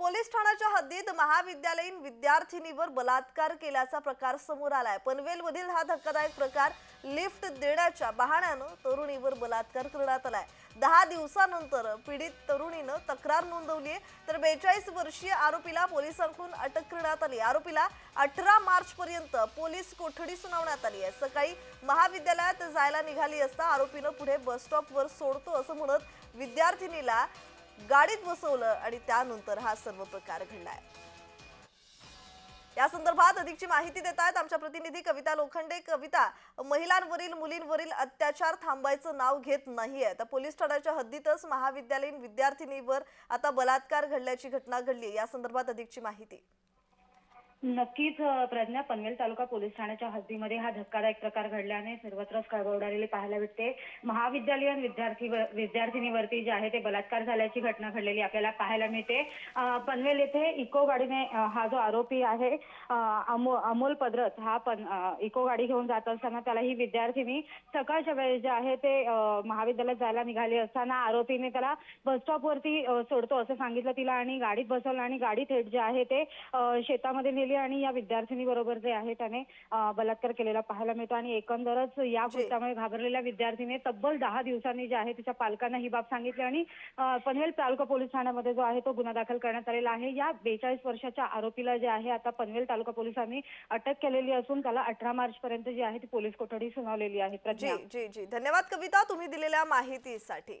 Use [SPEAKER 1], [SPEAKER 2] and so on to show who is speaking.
[SPEAKER 1] Police ठाण्याच्या हद्दीत महाविद्यालयीन विद्यार्थिनीवर बलात्कार केल्याचा प्रकार समोर आलाय. पनवेलमधील हा धक्कादायक प्रकार लिफ्ट देण्याच्या बहाण्यानं तरुणीवर बलात्कार करण्यात आलाय. दहा दिवसानंतर पीडित तरुणीनं तक्रार नोंदवली आहे. तर बेचाळीस वर्षीय आरोपीला पोलिसांकडून अटक करण्यात आली आरोपीला अठरा मार्च पर्यंत पोलीस कोठडी सुनावण्यात आली आहे. सकाळी महाविद्यालयात जायला निघाली असता आरोपीनं पुढे बस स्टॉपवर सोडतो असं म्हणत विद्यार्थिनीला गाडीत बसवलं आणि त्यानंतर हा सर्व प्रकार घडलाय. या संदर्भात अधिकची माहिती देत आहेत आमच्या प्रतिनिधी कविता लोखंडे. कविता महिलांवरील मुलींवरील अत्याचार थांबायचं नाव घेत नाहीये. तर पोलीस ठाण्याच्या हद्दीतच महाविद्यालयीन विद्यार्थिनीवर आता बलात्कार घडल्याची घटना घडली या संदर्भात अधिकची माहिती.
[SPEAKER 2] नक्कीच प्रज्ञा पनवेल तालुका पोलीस ठाण्याच्या हद्दीमध्ये हा धक्कादायक प्रकार घडल्याने सर्वत्रच खळबळ पाहायला भेटते. महाविद्यालयीन विद्यार्थी विद्यार्थिनीवरती जे आहे ते बलात्कार झाल्याची घटना घडलेली आपल्याला पाहायला मिळते. पनवेल येथे इको गाडीने हा जो आरोपी आहे अमो- अमोल पदरत हा पण इको गाडी घेऊन जात असताना त्याला ही विद्यार्थिनी सकाळच्या वेळेस जे आहे ते महाविद्यालयात जायला निघाली असताना आरोपीने त्याला बसस्टॉपवरती सोडतो असं सांगितलं तिला आणि गाडीत बसवलं आणि गाडी थेट जे आहे ते शेतामध्ये नेली आणि या विद्यार्थिनी बरोबर जे आहे त्याने बलात्कार केलेला पाहायला मिळतो. आणि एकंदरच या. कृत्यामुळे घाबरलेल्या विद्यार्थिनीने तब्बल दहा दिवसांनी जे आहे तिच्या पालकांना ही बाब सांगितली. आणि पनवेल तालुका पोलीस ठाण्यामध्ये जो आहे तो गुन्हा दाखल करण्यात आलेला आहे. या बेचाळीस वर्षाच्या आरोपीला जे आहे आता पनवेल तालुका पोलिसांनी अटक केलेली असून त्याला अठरा मार्च पर्यंत जी आहे ती पोलीस कोठडी सुनावलेली आहे.
[SPEAKER 1] जी जी. धन्यवाद कविता तुम्ही दिलेल्या माहितीसाठी.